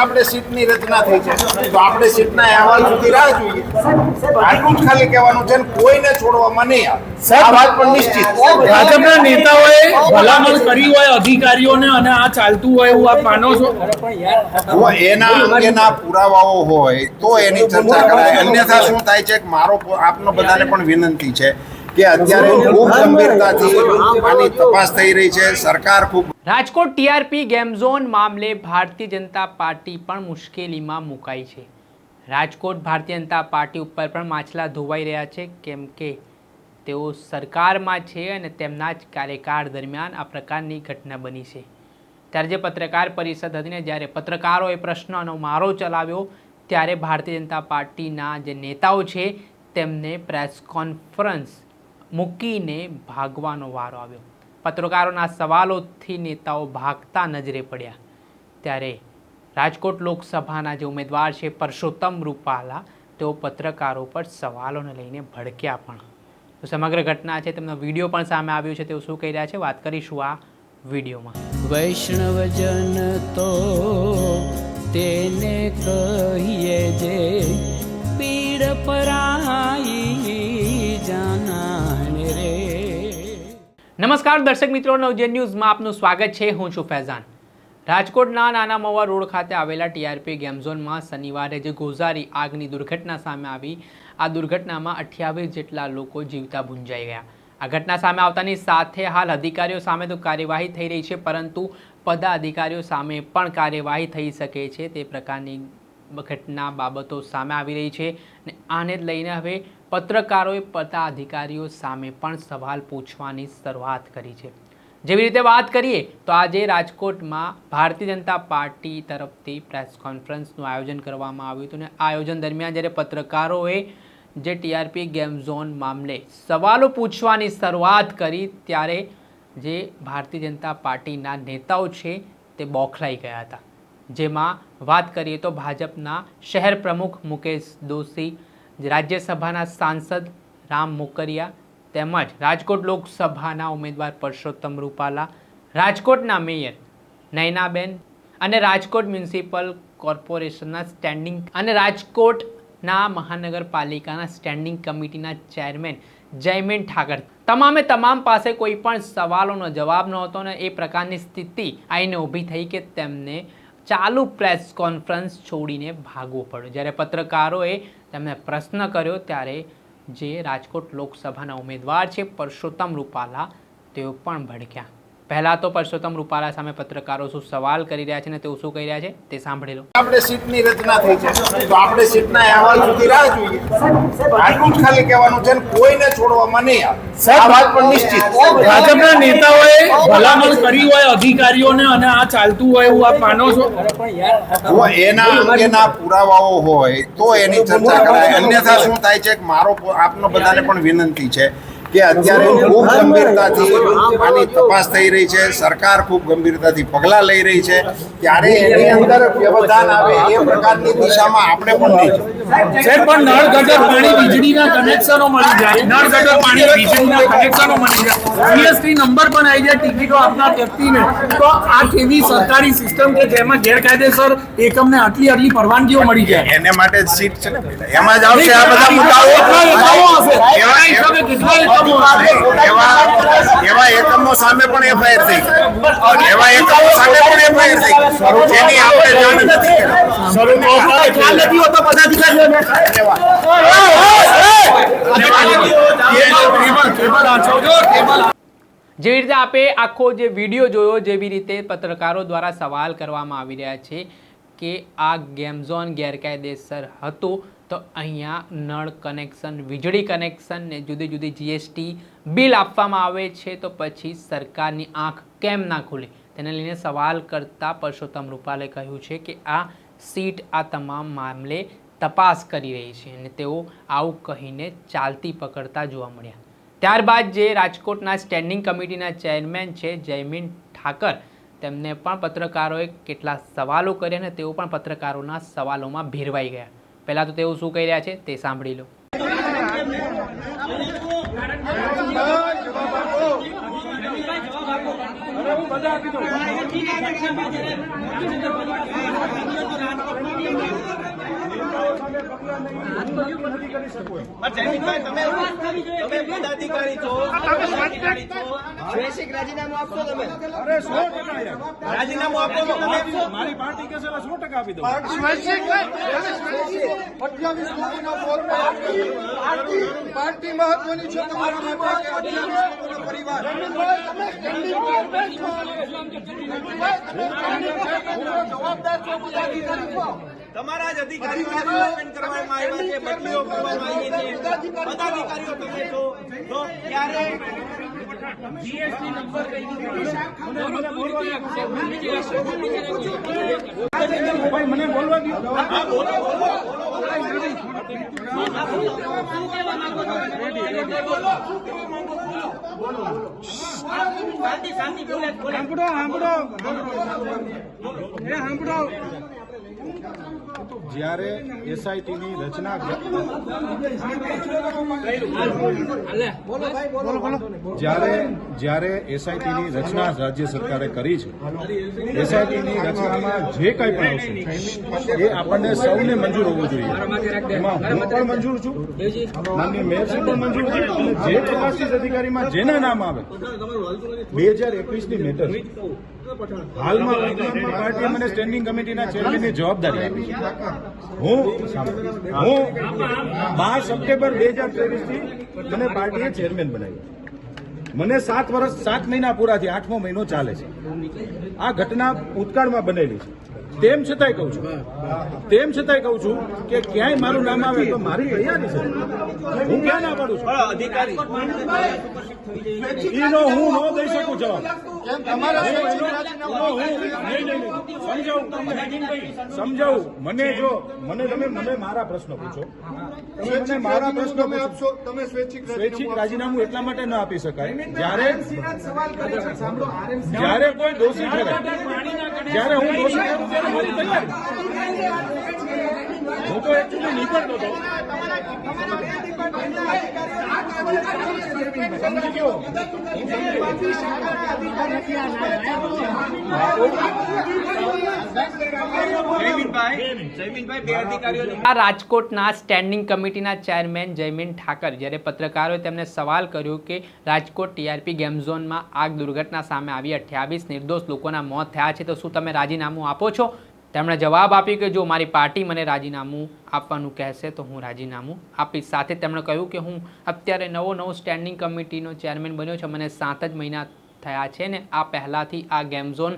આપણે સીટની રચના થઈ છે. તો આપણે સીટના અહેવાલ સુધી રાહ જોઈએ. આટલું જ ખાલી કહેવાનું છે કોઈને છોડવામાં નહીં આવે. આ વાત પણ નિશ્ચિત ભાજપના નેતાઓએ ભલામણ કરી હોય અધિકારીઓને અને આ ચાલતું હોય એવું આપ માનો છો? એના અંગેના પુરાવાઓ હોય તો એની ચર્ચા કરાય. અન્યથા શું થાય છે કે મારો આપનો બધાને પણ વિનંતી છે કે અત્યારે ખૂબ ગંભીરતાથી આની તપાસ થઈ રહી છે. સરકાર ખૂબ રાજકોટ ટીઆરપી ગેમ ઝોન મામલે ભારતીય જનતા પાર્ટી પણ મુશ્કેલીમાં મુકાઈ છે. રાજકોટ ભારતીય જનતા પાર્ટી ઉપર પણ માછલા ધોવાઈ રહ્યા છે, કેમ કે તેઓ સરકારમાં છે અને તેમના જ કાર્યકાળ દરમિયાન આ પ્રકારની ઘટના બની છે. ત્યારે જે પત્રકાર પરિષદ હતી ને, જ્યારે પત્રકારોએ પ્રશ્નનો મારો ચલાવ્યો, ત્યારે ભારતીય જનતા પાર્ટીના જે નેતાઓ છે, તેમને પ્રેસ કોન્ફરન્સ મૂકીને ભાગવાનો વારો આવ્યો. પત્રકારોના સવાલોથી નેતાઓ ભાગતા નજરે પડ્યા. ત્યારે રાજકોટ લોકસભાના જે ઉમેદવાર છે પરસોત્તમ રૂપાલા, તેઓ પત્રકારો પર સવાલોને લઈને ભડક્યા પણ. તો સમગ્ર ઘટના છે, તેમનો વીડિયો પણ સામે આવ્યો છે, તેઓ શું કહી રહ્યા છે? વાત કરીશું આ વિડીયોમાં. વૈષ્ણવજન તો તેને કહીએ જે પીડ પરાઈ નમસ્કાર દર્શક મિત્રો, નવજન ન્યૂઝમાં આપનું સ્વાગત છે. હું છું ફૈઝાન. રાજકોટના નાના મવા રોડ ખાતે આવેલા ટીઆરપી ગેમ ઝોનમાં શનિવારે જે ગોઝારી આગની દુર્ઘટના સામે આવી. આ દુર્ઘટનામાં અઠ્યાવીસ જેટલા લોકો જીવતા ભૂંજાઈ ગયા. આ ઘટના સામે આવતાની સાથે હાલ અધિકારીઓ સામે તો કાર્યવાહી થઈ રહી છે, પરંતુ પદાધિકારીઓ સામે પણ કાર્યવાહી થઈ શકે છે તે પ્રકારની ઘટના બાબતો સામે આવી રહી છે અને આને લઈને હવે પત્રકારોએ પદાધિકારીઓ સામે પણ સવાલ પૂછવાની શરૂઆત કરી છે. જેવી રીતે વાત કરીએ તો આજે રાજકોટમાં ભારતીય જનતા પાર્ટી તરફથી પ્રેસ કોન્ફરન્સનું આયોજન કરવામાં આવ્યું હતું અને આયોજન દરમિયાન જ્યારે પત્રકારોએ જે ટીઆરપી ગેમ ઝોન મામલે સવાલો પૂછવાની શરૂઆત કરી ત્યારે જે ભારતીય જનતા પાર્ટીના નેતાઓ છે તે બોખલાઈ ગયા હતા. જેમાં વાત કરીએ તો ભાજપના શહેર પ્રમુખ મુકેશ દોશી, રાજ્યસભાના સાંસદ રામ મોકરિયા તેમજ રાજકોટ લોકસભાના ઉમેદવાર પરસોત્તમ રૂપાલા, રાજકોટના મેયર નયનાબેન અને રાજકોટ મ્યુનિસિપલ કોર્પોરેશનના સ્ટેન્ડિંગ અને રાજકોટના મહાનગરપાલિકાના સ્ટેન્ડિંગ કમિટીના ચેરમેન જયમેન ઠાકર. તમામે તમામ પાસે કોઈ પણ સવાલોનો જવાબ નહોતો ને એ પ્રકારની સ્થિતિ આઈને ઊભી થઈ કે તેમને ચાલુ પ્રેસ કોન્ફરન્સ છોડીને ભાગવું પડ્યું. જ્યારે પત્રકારોએ તેમને પ્રશ્ન કર્યો, ત્યારે જે રાજકોટ લોકસભાના ઉમેદવાર છે, પરસોત્તમ રૂપાલા, તેઓ પણ ભડક્યા. પહેલાં તો પરસોત્તમ રૂપાલા સામે પત્રકારો શું સવાલ કરી રહ્યા છે ને તેઓ શું કહી રહ્યા છે તે સાંભળી લો. આપણે સીટની રચના થઈ છે. તો આપણે સીટના અહેવાલ સુધી રાહ જોઈએ. આટલું જ ખાલી કહેવાનું છે કોઈને છોડવામાં નહીં આવે. આ વાત પણ નિશ્ચિત ભાજપના નેતાઓએ ભલામણ કરી હોય અધિકારીઓને અને આ ચાલતું હોય એવું આપ માનો છો? જો એના અંગેના પુરાવાઓ હોય તો એની ચર્ચા કરાય. અન્યથા શું થાય છે મારો આપનો બધાને પણ વિનંતી છે કે અત્યારે ખૂબ ગંભીરતાથી આની તપાસ થઈ રહી છે. સરકાર ખૂબ ગંભીરતાથી પગલાં લઈ રહી છે. ત્યારે એની અંદર વ્યવધાન આવે એ પ્રકારની દિશામાં આપણે પણ નહીં સાહેબ પણ નળ ગટર પાણી વીજળીના કનેક્શનો મળી જાય. નળ ગટર પાણી વીજળીના કનેક્શનો મળી જાય. જીએસટી નંબર પણ આવી જાય ટિકિટો આપનાર વ્યક્તિને. તો આ કેવી સરકારી સિસ્ટમ કે જેમાં ગેરકાયદેસર એકમને આટલી આટલી પરવાનગીઓ મળી જાય? એને માટે જ સીટ છે એમાં જ આવશે આ બધા? મુદ્દાઓ. એવા એકમો સામે પણ એફઆઈઆર થઈ એવા એકમો સામે પણ એફઆઈઆર થઈ જેની આપણે જાણ નથી જેવી રીતે આપે આખો જે વીડિયો જોયો, જેવી રીતે પત્રકારો દ્વારા સવાલ કરવામાં આવી રહ્યા છે કે આ ગેમઝોન ગેરકાયદેસર હતું. તો અહીંયા નળ કનેક્શન વીજળી કનેક્શન ને જુદી જુદી જીએસટી બિલ આપવામાં આવે છે, તો પછી સરકારની આંખ કેમ ના ખુલે? તેને લઈને સવાલ કરતા પરસોત્તમ રૂપાલે કહ્યું છે કે આ સીટ, આ તમામ મામલે તપાસ કરી રહી છે અને તેઓ આવું કહીને ચાલતી પકડતા જોવા મળ્યા. ત્યારબાદ જે રાજકોટના સ્ટેન્ડિંગ કમિટીના ચેરમેન છે જયમીન ઠાકર, તેમને પણ પત્રકારોએ કેટલા સવાલો કર્યા અને તેઓ પણ પત્રકારોના સવાલોમાં ભેરવાઈ ગયા. પહેલાં તો તેઓ શું કહી રહ્યા છે તે સાંભળી લો. તમે પદાધિકારી છો. સ્વૈચ્છિક રાજીનામું આપશો તમે? રાજીનામું આપો તો તમે મારી પાર્ટી કે છે સો ટકા આપી દઉં. પાર્ટી મહત્વની છે તમારા માટે અઠ્યાવીસ લોકોનો પરિવાર? તમારા જ અધિકારીઓને કરવામાં આવ્યા છે. બદલીઓ કરવામાં આવી છે પદાધિકારીઓ તમે છો. તો ત્યારે ભાઈ મને બોલવા દો સાંભળો સાંભળો સાંભળો જ્યારે એસઆઈટીની રચના જ્યારે જ્યારે એસઆઈટીની રચના રાજ્ય સરકારે કરી છે એસઆઈટીની રચનામાં જે કંઈ પણ આવશે, એ આપણને સૌને મંજૂર હોવું જોઈએ. એમાં હું પણ મંજૂર છું માનનીય મેયરશ્રી પણ મંજૂર છે જે તપાસી અધિકારીમાં જેના નામ આવે, બે હજાર એકવીસની મેટર હાલમાં વિજ્ઞાન પાર્ટીએ મને સ્ટેન્ડિંગ કમિટીના ચેરમેનની જવાબદારી આપી હું હું બાર સપ્ટેમ્બર બે હજાર ત્રેવીસથી મને પાર્ટીએ ચેરમેન બનાવ્યો મને સાત વર્ષ, સાત મહિના પૂરા થયા આઠમો મહિનો ચાલે છે. આ ઘટના ભૂતકાળમાં બનેલી છે. તેમ છતાંય કહું છું. તેમ છતાંય કહું છું કે ક્યાંય મારું નામ આવે તો મારી તૈયારી છે. હું ક્યાં ના પાડું છું? અધિકારી. એનો હું ન દઈ શકું જવાબ. સમજાવું? મને જો મને તમે મને મારા પ્રશ્નો પૂછો. તમે મને મારા પ્રશ્નો આપશો તમે સ્વૈચ્છિક સ્વૈચ્છિક રાજીનામું એટલા માટે ન આપી શકાય. જ્યારે જ્યારે કોઈ દોષી ઠરે જ્યારે હું દોષી ત્યારે તૈયારી. હું તો એકચુઅલી નીકળતો હતો. સમજી ગયો હું સમજી ગયો. જયમીનભાઈ જયમીનભાઈ બે અધિકારીઓ આ રાજકોટના સ્ટેન્ડિંગ કમિટીના ચેરમેન જયમીન ઠાકર જ્યારે પત્રકારોએ તેમને સવાલ કર્યો કે રાજકોટ ટીઆરપી ગેમ ઝોનમાં આગ દુર્ઘટના સામે આવી અઠ્યાવીસ નિર્દોષ લોકોના મોત થયા છે તો શું તમે રાજીનામું આપો છો? તેમણે જવાબ આપ્યો કે જો મારી પાર્ટી મને રાજીનામું આપવાનું કહેશે તો હું રાજીનામું આપીશ. સાથે તેમણે કહ્યું કે હું અત્યારે નવો નવો સ્ટેન્ડિંગ કમિટીનો ચેરમેન બન્યો છે. મને સાત જ મહિના થયા છે ને આ પહેલાંથી આ ગેમ ઝોન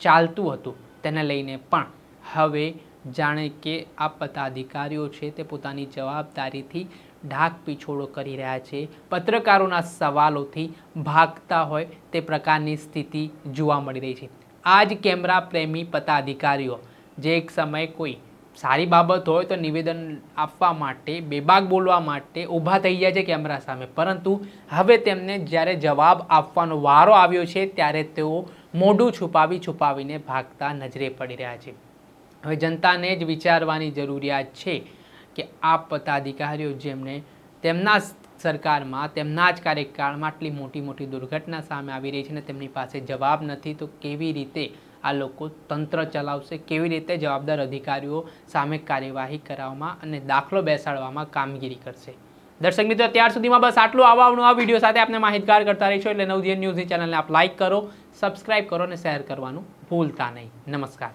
ચાલતું હતું. તેને લઈને પણ હવે જાણે કે આ પદાધિકારીઓ છે તે પોતાની જવાબદારીથી ઢાક પીછોડો કરી રહ્યા છે. પત્રકારોના સવાલોથી ભાગતા હોય તે પ્રકારની સ્થિતિ જોવા મળી રહી છે. આ જ કેમેરા પ્રેમી પદાધિકારીઓ, જે એક સમયે કોઈ સારી બાબત હોય તો નિવેદન આપવા માટે, બેબાક બોલવા માટે ઊભા થઈ જાય છે કેમેરા સામે. પરંતુ હવે તેમને જ્યારે જવાબ આપવાનો વારો આવ્યો છે, ત્યારે તેઓ મોઢું છુપાવી છુપાવીને ભાગતા નજરે પડી રહ્યા છે. હવે જનતાને જ વિચારવાની જરૂરિયાત છે કે આ પદાધિકારીઓ જેમણે તેમના સરકારમાં, તેમના જ કાર્યકાળમાં આટલી મોટી મોટી દુર્ઘટના સામે આવી રહી છે અને તેમની પાસે જવાબ નથી, તો કેવી રીતે આ લોકો તંત્ર ચલાવશે? કેવી રીતે જવાબદાર અધિકારીઓ સામે કાર્યવાહી કરાવવામાં અને દાખલો બેસાડવામાં કામગીરી કરશે? દર્શક મિત્રો, ત્યાર સુધીમાં બસ આટલું. આવા નવા વીડિયો સાથે આપણે માહિતગાર કરતા રહીશું. એટલે નવજીએન ન્યૂઝની ચેનલને આપ લાઇક કરો સબસ્ક્રાઇબ કરો અને શેર કરવાનું ભૂલતા નહીં. નમસ્કાર.